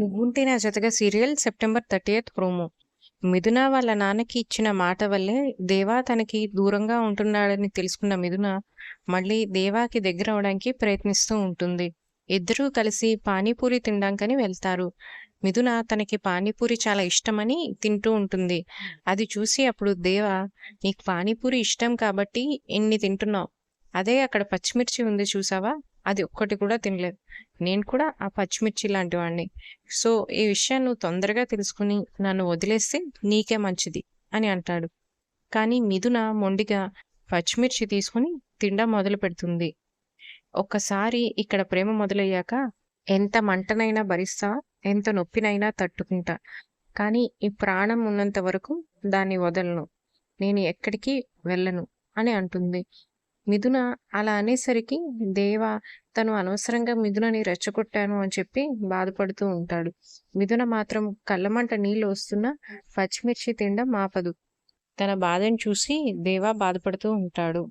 నువ్వుంటే నా జతగా సీరియల్ సెప్టెంబర్ థర్టీయత్ ప్రోమో. మిథున వాళ్ళ నాన్నకి ఇచ్చిన మాట వల్లే దేవా తనకి దూరంగా ఉంటున్నాడని తెలుసుకున్న మిథున మళ్ళీ దేవాకి దగ్గర అవడానికి ప్రయత్నిస్తూ ఉంటుంది. ఇద్దరూ కలిసి పానీపూరి తినడానికని వెళ్తారు. మిథున తనకి పానీపూరి చాలా ఇష్టమని తింటూ ఉంటుంది. అది చూసి అప్పుడు దేవా నీకు పానీపూరి ఇష్టం కాబట్టి ఇన్ని తింటున్నావు. అదే అక్కడ పచ్చిమిర్చి ఉంది చూసావా? అది ఒక్కటి కూడా తినలేదు. నేను కూడా ఆ పచ్చిమిర్చి లాంటి వాడిని సో ఈ విషయం నువ్వు తొందరగా తెలుసుకుని నన్ను వదిలేస్తే నీకే మంచిది అని అంటాడు. కానీ మిథున మొండిగా పచ్చిమిర్చి తీసుకుని తిండం మొదలు పెడుతుంది. ఒక్కసారి ఇక్కడ ప్రేమ మొదలయ్యాక ఎంత మంటనైనా భరిస్తా ఎంత నొప్పినైనా తట్టుకుంటా. కానీ ఈ ప్రాణం ఉన్నంత వరకు దాన్ని వదలను. నేను ఎక్కడికి వెళ్ళను అని అంటుంది. మిథున అలా అనేసరికి దేవ తను అనవసరంగా మిథునని రెచ్చగొట్టాను అని చెప్పి బాధపడుతూ ఉంటాడు. మిథున మాత్రం కళ్ళమంట నీళ్ళు వస్తున్నా పచ్చిమిర్చి తినడం ఆపదు. తన బాధను చూసి దేవా బాధపడుతూ ఉంటాడు.